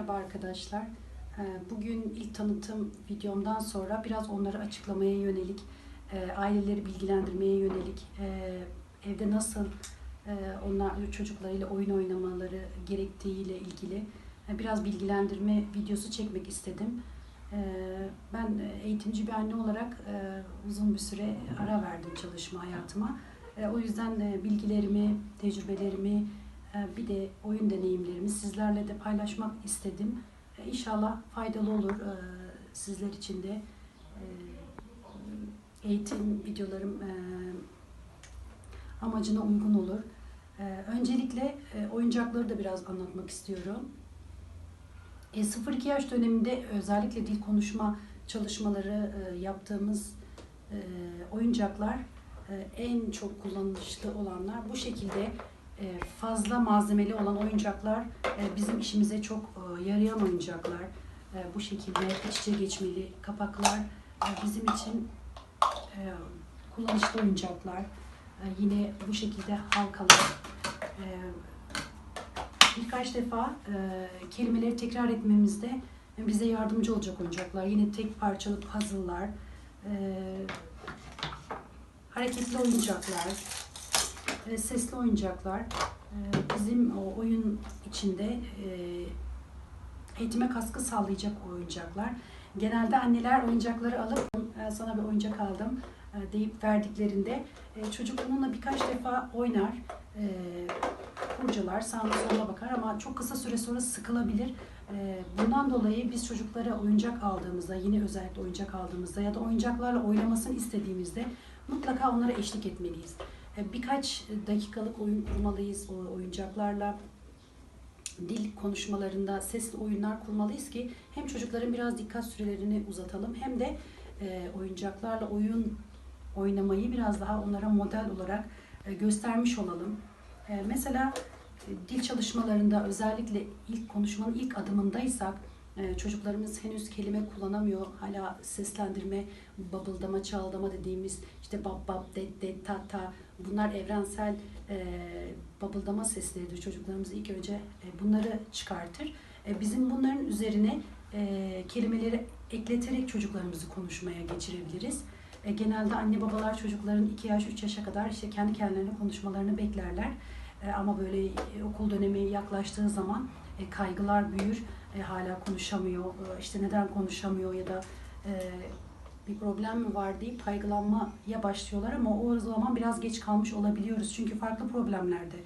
Merhaba arkadaşlar. Ee, Bugün ilk tanıtım videomdan sonra biraz onları açıklamaya yönelik, e, aileleri bilgilendirmeye yönelik, e, evde nasıl e, onlar çocuklarıyla oyun oynamaları gerektiğiyle ilgili biraz bilgilendirme videosu çekmek istedim. Ben eğitimci bir anne olarak uzun bir süre ara verdim çalışma hayatıma. O yüzden de bilgilerimi, tecrübelerimi, bir de oyun deneyimlerimi sizlerle de paylaşmak istedim. E, İnşallah faydalı olur e, sizler için de. E, Eğitim videolarım e, amacına uygun olur. E, Öncelikle e, oyuncakları da biraz anlatmak istiyorum. E, 0-2 yaş döneminde özellikle dil konuşma çalışmaları e, yaptığımız e, oyuncaklar e, en çok kullanışlı olanlar bu şekilde e, fazla malzemeli olan oyuncaklar e, bizim işimize çok e, yarayan oyuncaklar. E, Bu şekilde iç içe geçmeli kapaklar e, bizim için e, kullanışlı oyuncaklar. E, Yine bu şekilde halkalar. E, Birkaç defa e, kelimeleri tekrar etmemizde bize yardımcı olacak oyuncaklar. Yine tek parçalı puzzle'lar, e, hareketli oyuncaklar, e, sesli oyuncaklar e, bizim o oyun içinde e, eğitime katkı sağlayacak oyuncaklar. Genelde anneler oyuncakları alıp "E, sana bir oyuncak aldım e, deyip verdiklerinde e, çocuk onunla birkaç defa oynar, e, kurcalar, sağına soluna bakar ama çok kısa süre sonra sıkılabilir. E, Bundan dolayı biz çocuklara oyuncak aldığımızda, yine özellikle oyuncak aldığımızda ya da oyuncaklarla oynamasını istediğimizde mutlaka onlara eşlik etmeliyiz. E, Birkaç dakikalık oyun kurmalıyız o oyuncaklarla. Dil konuşmalarında sesli oyunlar kurmalıyız ki hem çocukların biraz dikkat sürelerini uzatalım hem de e, oyuncaklarla oyun oynamayı biraz daha onlara model olarak e, göstermiş olalım. Mesela dil çalışmalarında özellikle ilk konuşmanın ilk adımındaysak çocuklarımız henüz kelime kullanamıyor. Hala seslendirme, babıldama, çaldama dediğimiz işte bab bab, det det, ta ta bunlar evrensel e, babıldama sesleridir. Çocuklarımız ilk önce e, bunları çıkartır. E, bizim bunların üzerine e, kelimeleri ekleterek çocuklarımızı konuşmaya geçirebiliriz. E, genelde anne babalar çocukların 2 yaş 3 yaşa kadar işte kendi kendilerine konuşmalarını beklerler. E, ama böyle e, okul dönemi yaklaştığı zaman e, kaygılar büyür. E, hala konuşamıyor. E, işte neden konuşamıyor ya da e, bir problem mi var deyip kaygılanmaya başlıyorlar ama o zaman biraz geç kalmış olabiliyoruz. Çünkü farklı problemler de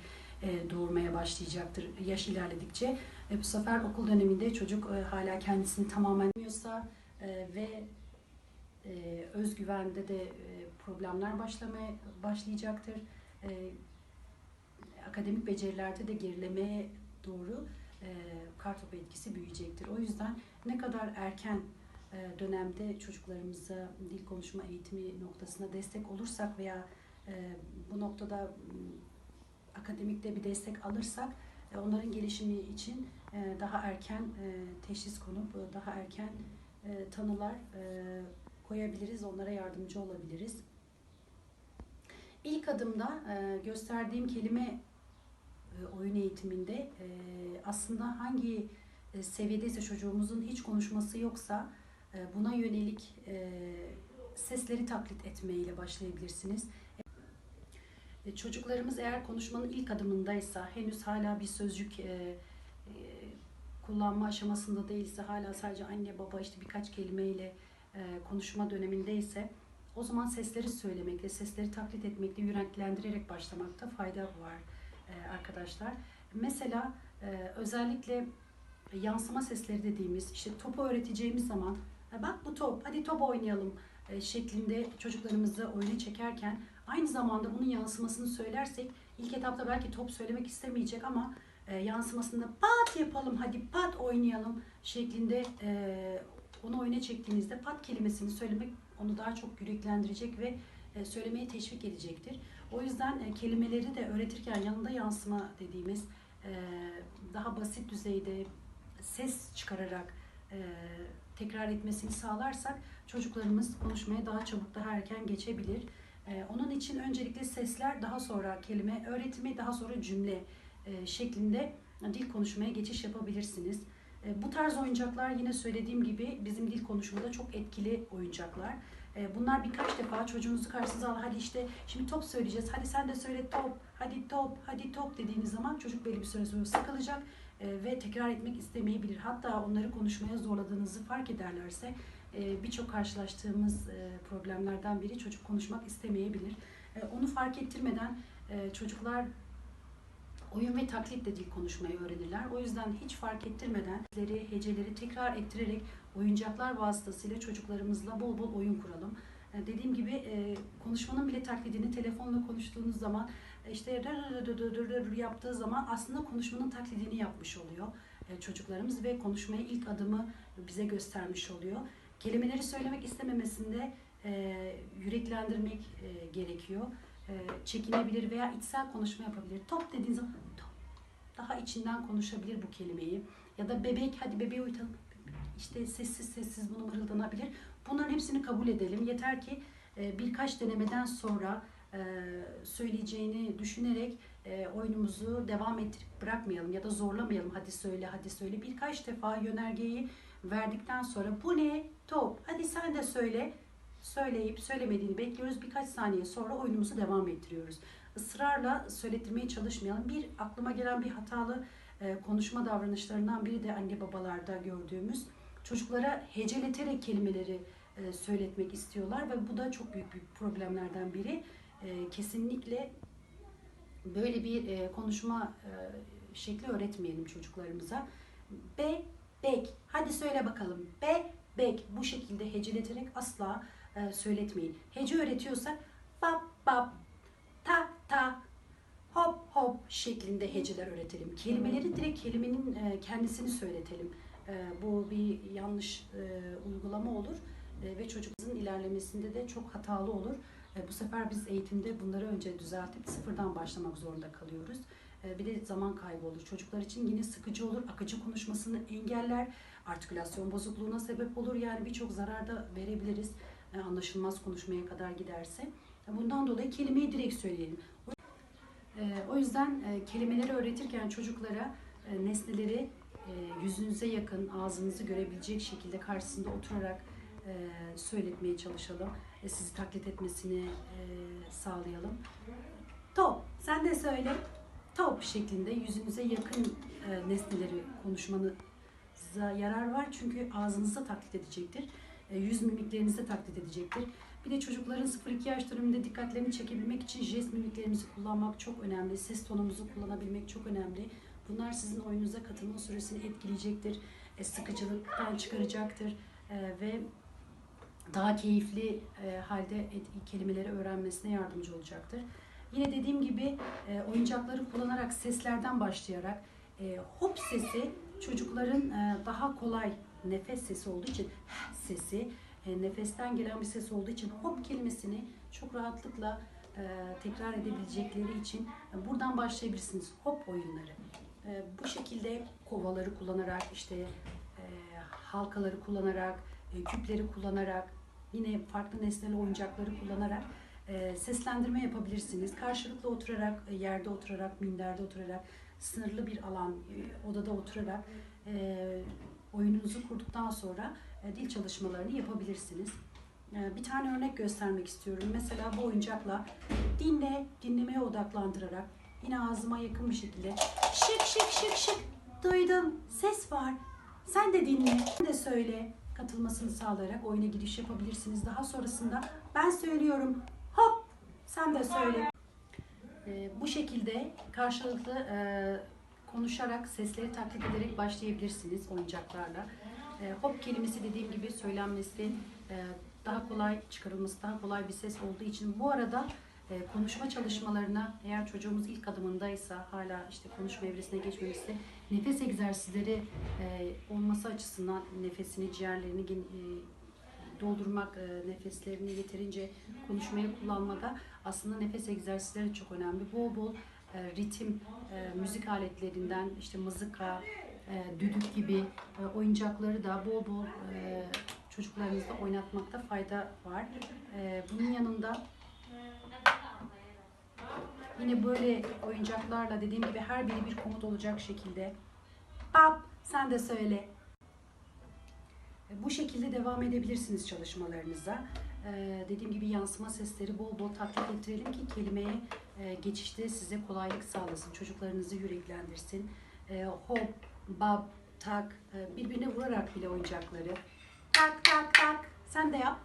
e, doğurmaya başlayacaktır yaş ilerledikçe. E, bu sefer okul döneminde çocuk e, hala kendisini tamamen bilmiyorsa e, ve e, özgüvende de e, problemler başlamaya başlayacaktır. E, akademik becerilerde de gerilemeye doğru e, kartopu etkisi büyüyecektir. O yüzden ne kadar erken e, dönemde çocuklarımıza dil konuşma eğitimi noktasına destek olursak veya e, bu noktada m, akademikte bir destek alırsak e, onların gelişimi için daha erken teşhis konup daha erken tanılar koyabiliriz, onlara yardımcı olabiliriz. İlk adımda gösterdiğim kelime oyun eğitiminde e, aslında hangi e, seviyedeyse çocuğumuzun hiç konuşması yoksa e, buna yönelik e, sesleri taklit etmeyle başlayabilirsiniz. E, Çocuklarımız eğer konuşmanın ilk adımındaysa, henüz hala bir sözcük e, e, kullanma aşamasında değilse, hala sadece anne baba işte birkaç kelimeyle e, konuşma dönemindeyse, o zaman sesleri söylemekle, sesleri taklit etmekle, yüreklendirerek başlamakta fayda var e, arkadaşlar. Mesela e, özellikle yansıma sesleri dediğimiz, işte topu öğreteceğimiz zaman, "Ha, bak bu top, hadi top oynayalım e, şeklinde çocuklarımızı oyuna çekerken aynı zamanda bunun yansımasını söylersek ilk etapta belki top söylemek istemeyecek ama e, yansımasında pat yapalım hadi pat oynayalım şeklinde e, onu oyuna çektiğimizde pat kelimesini söylemek onu daha çok yüreklendirecek ve e, söylemeye teşvik edecektir. O yüzden e, kelimeleri de öğretirken yanında yansıma dediğimiz e, daha basit düzeyde ses çıkararak e, tekrar etmesini sağlarsak çocuklarımız konuşmaya daha çabuk daha erken geçebilir. E, onun için öncelikle sesler daha sonra kelime öğretimi daha sonra cümle e, şeklinde dil konuşmaya geçiş yapabilirsiniz. E, Bu tarz oyuncaklar yine söylediğim gibi bizim dil konuşmada çok etkili oyuncaklar. E, Bunlar birkaç defa çocuğunuzu karşınıza al. Hadi işte şimdi top söyleyeceğiz. Hadi sen de söyle top. Hadi top. Hadi top dediğiniz zaman çocuk belli bir süre sonra sıkılacak e, ve tekrar etmek istemeyebilir. Hatta onları konuşmaya zorladığınızı fark ederlerse e, birçok karşılaştığımız problemlerden biri çocuk konuşmak istemeyebilir. Onu fark ettirmeden çocuklar oyun ve taklitle dil konuşmayı öğrenirler. O yüzden hiç fark ettirmeden heceleri tekrar ettirerek oyuncaklar vasıtasıyla çocuklarımızla bol bol oyun kuralım. E, Dediğim gibi e, konuşmanın bile taklidini telefonla konuştuğunuz zaman e, işte yaptığı zaman aslında konuşmanın taklidini yapmış oluyor çocuklarımız ve konuşmaya ilk adımı bize göstermiş oluyor. Kelimeleri söylemek istememesinde yüreklendirmek gerekiyor. Çekinebilir veya içsel konuşma yapabilir. Top dediğin zaman top. Daha içinden konuşabilir bu kelimeyi. Ya da bebek hadi bebeği uyutalım. İşte sessiz sessiz bunu mırıldanabilir. Bunların hepsini kabul edelim. Yeter ki e, birkaç denemeden sonra e, söyleyeceğini düşünerek e, oyunumuzu devam ettirip bırakmayalım ya da zorlamayalım. Hadi söyle, hadi söyle. Birkaç defa yönergeyi verdikten sonra bu ne? Top. Hadi sen de söyle. Söyleyip söylemediğini bekliyoruz. Birkaç saniye sonra oyunumuzu devam ettiriyoruz. Israrla söylettirmeye çalışmayalım. Bir aklıma gelen bir hatalı konuşma davranışlarından biri de anne babalarda gördüğümüz çocuklara heceleterek kelimeleri e, söyletmek istiyorlar ve bu da çok büyük bir problemlerden biri. E, kesinlikle böyle bir e, konuşma e, şekli öğretmeyelim çocuklarımıza. Be, bek. Hadi söyle bakalım. Be, bek. Bu şekilde heceleterek asla e, söyletmeyin. Hece öğretiyorsak bap, bap, ta, ta, hop, hop şeklinde heceler öğretelim. Kelimeleri direkt kelimenin e, kendisini söyletelim. E, bu bir yanlış e, uygulama olur e, ve çocuğumuzun ilerlemesinde de çok hatalı olur. E, bu sefer biz eğitimde bunları önce düzeltip sıfırdan başlamak zorunda kalıyoruz. Bir de zaman kaybı olur. Çocuklar için yine sıkıcı olur, akıcı konuşmasını engeller, artikülasyon bozukluğuna sebep olur. Yani birçok zarar da verebiliriz anlaşılmaz konuşmaya kadar giderse. Bundan dolayı kelimeyi direkt söyleyelim. O yüzden kelimeleri öğretirken çocuklara nesneleri yüzünüze yakın, ağzınızı görebilecek şekilde karşısında oturarak e, söyletmeye çalışalım. E, Sizi taklit etmesini e, sağlayalım. Top, sen de söyle. Top şeklinde yüzünüze yakın e, nesneleri konuşmanıza yarar var. Çünkü ağzınızda taklit edecektir. E, Yüz mimiklerinizde taklit edecektir. Bir de çocukların 0-2 yaş döneminde dikkatlerini çekebilmek için jest mimiklerimizi kullanmak çok önemli. Ses tonumuzu kullanabilmek çok önemli. Bunlar sizin oyununuza katılma süresini etkileyecektir. E, sıkıcılıktan çıkaracaktır. E, ve daha keyifli e, halde et- kelimeleri öğrenmesine yardımcı olacaktır. Yine dediğim gibi e, oyuncakları kullanarak seslerden başlayarak e, hop sesi çocukların e, daha kolay nefes sesi olduğu için sesi e, nefesten gelen bir ses olduğu için hop kelimesini çok rahatlıkla e, tekrar edebilecekleri için e, buradan başlayabilirsiniz. Hop oyunları. E, bu şekilde kovaları kullanarak işte e, halkaları kullanarak, e, küpleri kullanarak, yine farklı nesneli oyuncakları kullanarak e, seslendirme yapabilirsiniz. Karşılıklı oturarak, yerde oturarak, minderde oturarak, sınırlı bir alan, odada oturarak oyununuzu kurduktan sonra dil çalışmalarını yapabilirsiniz. Bir tane örnek göstermek istiyorum. Mesela bu oyuncakla dinle, dinlemeye odaklandırarak yine ağzıma yakın bir şekilde şık şık şık şık duydum ses var sen de dinle sen de söyle katılmasını sağlayarak oyuna giriş yapabilirsiniz. Daha sonrasında ben söylüyorum hop sen de söyle. E, bu şekilde karşılıklı e, konuşarak, sesleri taklit ederek başlayabilirsiniz oyuncaklarla. E, hop kelimesi dediğim gibi söylenmesi e, daha kolay çıkarılması, daha kolay bir ses olduğu için bu arada konuşma çalışmalarına eğer çocuğumuz ilk adımındaysa hala işte konuşma evresine geçmemişse nefes egzersizleri e, olması açısından nefesini, ciğerlerini e, doldurmak, e, nefeslerini yeterince konuşmaya kullanmada aslında nefes egzersizleri çok önemli. Bol bol e, ritim, e, müzik aletlerinden işte mızıka, e, düdük gibi e, oyuncakları da bol bol e, çocuklarınızla oynatmakta fayda var. E, bunun yanında yine böyle oyuncaklarla dediğim gibi her biri bir komut olacak şekilde Pap sen de söyle. Bu şekilde devam edebilirsiniz çalışmalarınıza. Ee, dediğim gibi yansıma sesleri bol bol taklit ettirelim ki kelimeye e, geçişte size kolaylık sağlasın. Çocuklarınızı yüreklendirsin. Ee, hop, bab, tak, e, birbirine vurarak bile oyuncakları. Tak tak tak. Sen de yap.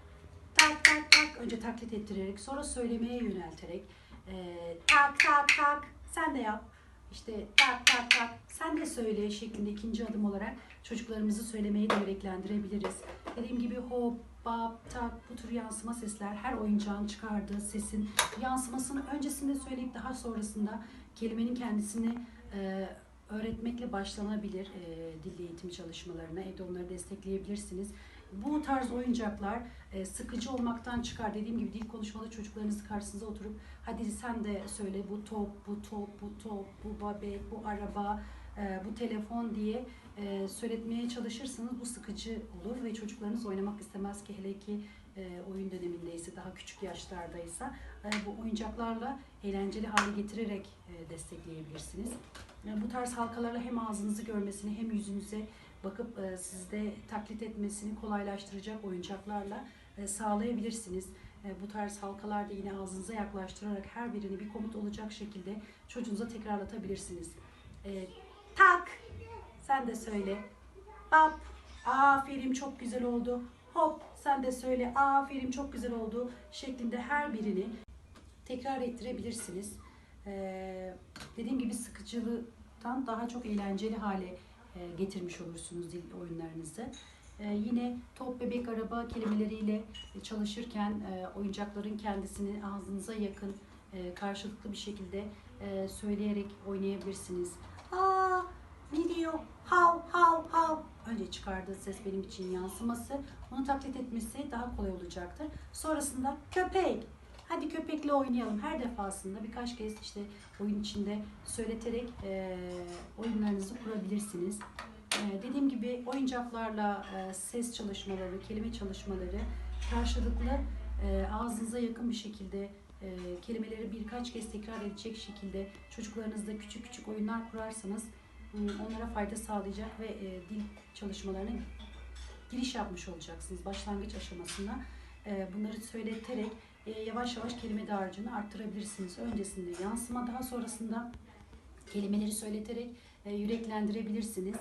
Tak tak tak. Önce taklit ettirerek sonra söylemeye yönelterek. E, tak tak tak. Sen de yap. İşte tak tak tak. Sen de söyle şeklinde ikinci adım olarak çocuklarımızı söylemeye de yüreklendirebiliriz. Dediğim gibi hop, bab, tak bu tür yansıma sesler her oyuncağın çıkardığı sesin yansımasını öncesinde söyleyip daha sonrasında kelimenin kendisini e, öğretmekle başlanabilir e, dil eğitimi çalışmalarına. Evde onları destekleyebilirsiniz. Bu tarz oyuncaklar e, sıkıcı olmaktan çıkar. Dediğim gibi dil konuşmada çocuklarınız karşısınıza oturup hadi sen de söyle bu top, bu top, bu top, bu babet, bu araba, e, bu telefon diye e, söyletmeye çalışırsanız bu sıkıcı olur ve çocuklarınız oynamak istemez ki hele ki e, oyun dönemindeyse daha küçük yaşlardaysa e, bu oyuncaklarla eğlenceli hale getirerek e, destekleyebilirsiniz. Yani bu tarz halkalarla hem ağzınızı görmesini hem yüzünüze bakıp e, sizde taklit etmesini kolaylaştıracak oyuncaklarla e, sağlayabilirsiniz. E, bu tarz halkalarda yine ağzınıza yaklaştırarak her birini bir komut olacak şekilde çocuğunuza tekrarlatabilirsiniz. E, tak, sen de söyle. Bap, aferin çok güzel oldu. Hop, sen de söyle. Aferin çok güzel oldu şeklinde her birini tekrar ettirebilirsiniz. Ee, dediğim gibi sıkıcılıktan daha çok eğlenceli hale e, getirmiş olursunuz dil oyunlarınızı. Ee, yine top, bebek, araba kelimeleriyle çalışırken e, oyuncakların kendisini ağzınıza yakın e, karşılıklı bir şekilde e, söyleyerek oynayabilirsiniz. Aa, ne diyor? Hav hav hav. Önce çıkardığı ses benim için yansıması. Onu taklit etmesi daha kolay olacaktır. Sonrasında köpek. Hadi köpekle oynayalım. Her defasında birkaç kez işte oyun içinde söyleterek e, oyunlarınızı kurabilirsiniz. E, dediğim gibi oyuncaklarla e, ses çalışmaları, kelime çalışmaları karşılıklı e, ağzınıza yakın bir şekilde e, kelimeleri birkaç kez tekrar edecek şekilde çocuklarınızla küçük küçük oyunlar kurarsanız m, onlara fayda sağlayacak ve e, dil çalışmalarına giriş yapmış olacaksınız başlangıç aşamasında. E, bunları söyleterek e, yavaş yavaş kelime dağarcığını arttırabilirsiniz. Öncesinde yansıma daha sonrasında kelimeleri söyleterek e, yüreklendirebilirsiniz.